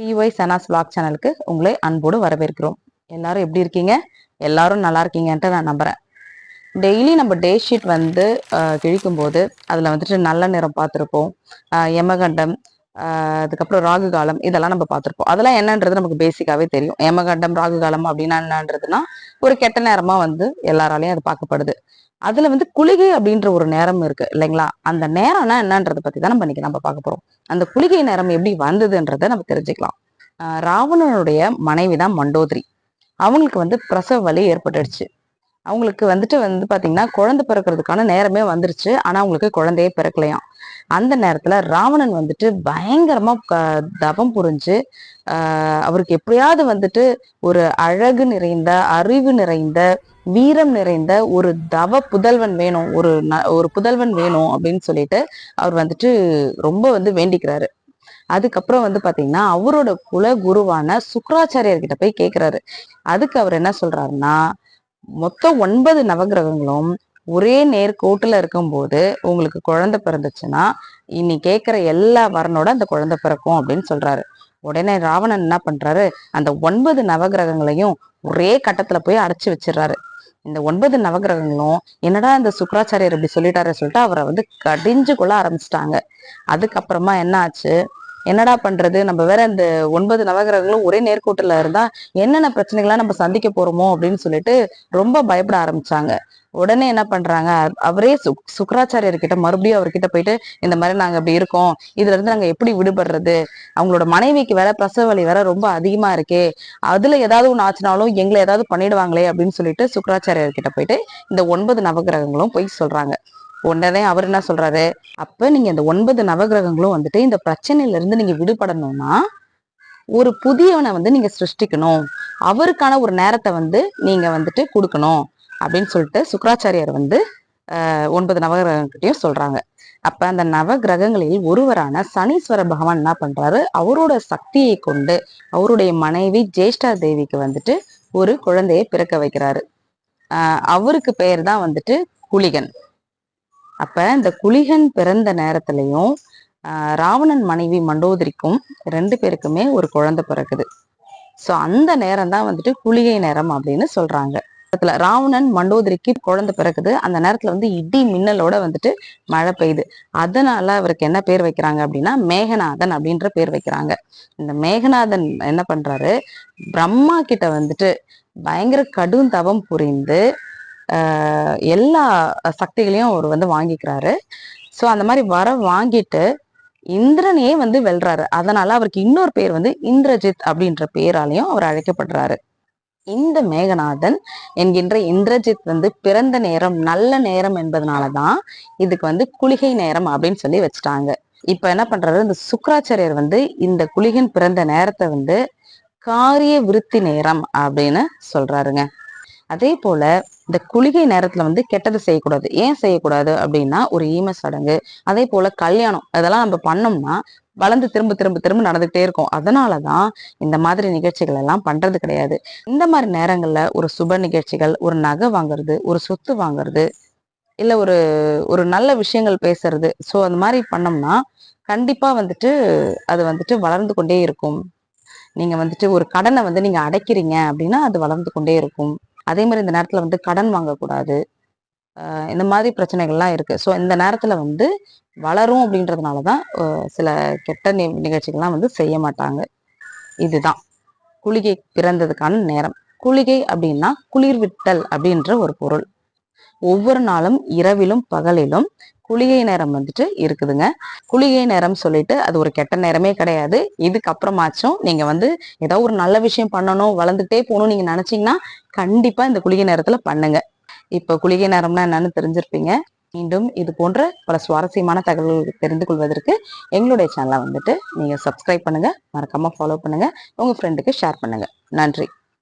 BY Sana's black சேனலுக்கு உங்களை அன்போடு வரவேற்கிறோம். எல்லாரும் எப்படி இருக்கீங்க? எல்லாரும் நல்லா இருக்கீங்கன்ட்டு நான் நம்புறேன். டெய்லி நம்ம டே ஷீட் வந்து கிழிக்கும்போது கிழிக்கும் போது அதில் வந்துட்டு நல்ல நிறம் பார்த்துருப்போம். ஆஹ், யமகண்டம் அதுக்கப்புறம் ராகு காலம் இதெல்லாம் நம்ம பார்த்துருப்போம். அதெல்லாம் என்னன்றது நமக்கு பேசிக்காவே தெரியும். யமகண்டம் ராகு காலம் அப்படின்னா என்னன்றதுன்னா ஒரு கெட்ட நேரமா வந்து எல்லாராலையும் அது பார்க்கப்படுது. அதுல வந்து குளிகை அப்படின்ற ஒரு நேரம் இருக்கு இல்லைங்களா? அந்த நேரம்னா என்னன்றதை பத்தி தான் நம்ம இன்னைக்கு நம்ம பார்க்க போறோம். அந்த குளிகை நேரம் எப்படி வந்ததுன்றதை நம்ம தெரிஞ்சுக்கலாம். ராவணனுடைய மனைவி தான் மண்டோதிரி. அவங்களுக்கு வந்து பிரசவ வலி ஏற்பட்டுடுச்சு. அவங்களுக்கு வந்துட்டு வந்து பாத்தீங்கன்னா குழந்தை பிறக்கிறதுக்கான நேரமே வந்துருச்சு. ஆனா அவங்களுக்கு குழந்தையே பிறக்கலையாம். அந்த நேரத்துல ராவணன் வந்துட்டு பயங்கரமா தபம் புரிஞ்சு அவருக்கு எப்படியாவது வந்துட்டு ஒரு அழகு நிறைந்த அறிவு நிறைந்த வீரம் நிறைந்த ஒரு தவ புதல்வன் வேணும் ஒரு ந- ஒரு புதல்வன் வேணும் அப்படின்னு சொல்லிட்டு அவர் வந்துட்டு ரொம்ப வந்து வேண்டிக்கிறாரு. அதுக்கப்புறம் வந்து பாத்தீங்கன்னா அவரோட குல குருவான சுக்கராச்சாரியர் கிட்ட போய் கேக்குறாரு. அதுக்கு அவர் என்ன சொல்றாருன்னா மொத்தம் ஒன்பது நவகிரகங்களும் ஒரே நேர்கோட்டுல இருக்கும்போது உங்களுக்கு குழந்தை பிறந்துச்சுன்னா இனி கேட்குற எல்லா வரனோட அந்த குழந்தை பிறக்கும் அப்படின்னு சொல்றாரு. உடனே ராவணன் என்ன பண்றாரு அந்த ஒன்பது நவகிரகங்களையும் ஒரே கட்டத்துல போய் அடைச்சு வச்சிடுறாரு. இந்த ஒன்பது நவகிரகங்களும் என்னடா இந்த சுக்கராச்சாரியர் இப்படி சொல்லிட்டாரு சொல்லிட்டு அவரை வந்து கடிஞ்சு கொள்ள ஆரம்பிச்சிட்டாங்க. அதுக்கப்புறமா என்ன ஆச்சு? என்னடா பண்றது? நம்ம வேற இந்த ஒன்பது நவகிரகங்களும் ஒரே நேர்கோட்டில் இருந்தா என்னென்ன பிரச்சனைகள்லாம் நம்ம சந்திக்க போறோமோ அப்படின்னு சொல்லிட்டு ரொம்ப பயப்பட ஆரம்பிச்சாங்க. உடனே என்ன பண்றாங்க? அவரே சுக் சுக்கராச்சாரியர்கிட்ட மறுபடியும் அவர்கிட்ட போயிட்டு இந்த மாதிரி நாங்க இப்படி இருக்கோம். இதுல இருந்து நாங்க எப்படி விடுபடுறது? அவங்களோட மனைவிக்கு வேற பிரசவ வலி வேற ரொம்ப அதிகமா இருக்கே. அதுல ஏதாவது ஒண்ணு ஆச்சுனாலும் எங்களை ஏதாவது பண்ணிடுவாங்களே அப்படின்னு சொல்லிட்டு சுக்கராச்சாரியர்கிட்ட போயிட்டு இந்த ஒன்பது நவகிரகங்களும் போய் சொல்றாங்க. உடனே அவர் என்ன சொல்றாரு? அப்ப நீங்க இந்த ஒன்பது நவகிரகங்களும் வந்துட்டு இந்த பிரச்சனையில இருந்து நீங்க விடுபடணும்னா ஒரு புதியவனை வந்து நீங்க சிருஷ்டிக்கணும். அவருக்கான ஒரு நேரத்தை வந்து நீங்க வந்துட்டு கொடுக்கணும். அப்படின்னு சொல்லிட்டு சுக்கராச்சாரியார் வந்து ஆஹ், ஒன்பது நவகிரகங்கிட்டையும் சொல்றாங்க. அப்ப அந்த நவகிரகங்களில் ஒருவரான சனீஸ்வர பகவான் என்ன பண்றாரு? அவரோட சக்தியை கொண்டு அவருடைய மனைவி ஜேஷ்டா தேவிக்கு வந்துட்டு ஒரு குழந்தையை பிறக்க வைக்கிறாரு. ஆஹ், அவருக்கு பெயர் தான் வந்துட்டு குளிகன் அப்ப இந்த குளிகன் பிறந்த நேரத்திலையும் ராவணன் மனைவி மண்டோதரிக்கும் ரெண்டு பேருக்குமே ஒரு குழந்தை பிறக்குது. ஸோ அந்த நேரம் தான் வந்துட்டு குளிகை நேரம் அப்படின்னு சொல்றாங்க. இடத்துல ராவணன் மண்டோதரிக்கு குழந்தை பிறக்குது. அந்த நேரத்துல வந்து இடி மின்னலோட வந்துட்டு மழை பெய்யுது. அதனால அவருக்கு என்ன பேர் வைக்கிறாங்க அப்படின்னா மேகநாதன் அப்படின்ற பேர் வைக்கிறாங்க. இந்த மேகநாதன் என்ன பண்றாரு பிரம்மா கிட்ட வந்துட்டு பயங்கர கடும் தவம் புரிந்து எல்லா சக்திகளையும் அவர் வந்து வாங்கிக்கிறாரு. ஸோ அந்த மாதிரி வர வாங்கிட்டு இந்திரனையே வந்து வெல்றாரு. அதனால அவருக்கு இன்னொரு பேர் வந்து இந்திரஜித் அப்படின்ற பேராலையும் அவர் அழைக்கப்படுறாரு. இந்த மேகநாதன் என்கின்ற இந்திரஜித் வந்து பிறந்த நேரம் நல்ல நேரம் என்பதனாலதான் இதுக்கு வந்து குளிகை நேரம் அப்படின்னு சொல்லி வச்சுட்டாங்க. இப்ப என்ன பண்றாரு? இந்த சுக்கராச்சாரியர் வந்து இந்த குளிகன் பிறந்த நேரத்தை வந்து காரிய விருத்தி நேரம் அப்படின்னு சொல்றாருங்க. அதே போல இந்த குளிகை நேரத்துல வந்து கெட்டது செய்யக்கூடாது. ஏன் செய்யக்கூடாது அப்படின்னா ஒரு ஈம சடங்கு அதே போல கல்யாணம் அதெல்லாம் நம்ம பண்ணோம்னா வளர்ந்து திரும்ப திரும்ப திரும்ப நடந்துகிட்டே இருக்கும். அதனாலதான் இந்த மாதிரி நிகழ்ச்சிகள் எல்லாம் பண்றது கிடையாது. இந்த மாதிரி நேரங்கள்ல ஒரு சுப நிகழ்ச்சிகள் ஒரு நகை வாங்குறது ஒரு சொத்து வாங்குறது இல்ல ஒரு ஒரு நல்ல விஷயங்கள் பேசுறது சோ அந்த மாதிரி பண்ணோம்னா கண்டிப்பா வந்துட்டு அது வந்துட்டு வளர்ந்து கொண்டே இருக்கும். நீங்க வந்துட்டு ஒரு கடனை வந்து நீங்க அடைக்கிறீங்க அப்படின்னா அது வளர்ந்து கொண்டே இருக்கும். அதே மாதிரி இந்த நேரத்துல வந்து கடன் வாங்கக்கூடாது. ஆஹ் இந்த மாதிரி பிரச்சனைகள்லாம் இருக்கு. ஸோ இந்த நேரத்துல வந்து வளரும் அப்படின்றதுனாலதான் தான் சில கெட்ட நி- நிகழ்ச்சிகள்லாம் வந்து செய்ய மாட்டாங்க. இதுதான். குளிகை பிறந்ததுக்கான நேரம். குளிகை அப்படின்னா குளிர்வித்தல் அப்படின்ற ஒரு பொருள். ஒவ்வொரு நாளும் இரவிலும் பகலிலும் குளிகை நேரம் வந்துட்டு இருக்குதுங்க. குளிகை நேரம் சொல்லிட்டு அது ஒரு கெட்ட நேரமே கிடையாது. இதுக்கப்புறமாச்சும் நீங்க வந்து ஏதோ ஒரு நல்ல விஷயம் பண்ணணும் வளர்ந்துட்டே போகணும் நீங்க நினைச்சீங்கன்னா கண்டிப்பா இந்த குளிகை நேரத்துல பண்ணுங்க. இப்ப குளிகை நேரம்னா என்னன்னு தெரிஞ்சிருப்பீங்க. மீண்டும் இது போன்ற பல சுவாரஸ்யமான தகவல்கள் தெரிந்து கொள்வதற்கு எங்களுடைய சேனலை வந்துட்டு நீங்க சப்ஸ்கிரைப் பண்ணுங்க. மறக்காம ஃபாலோ பண்ணுங்க. உங்க ஃப்ரெண்டுக்கு ஷேர் பண்ணுங்க. நன்றி.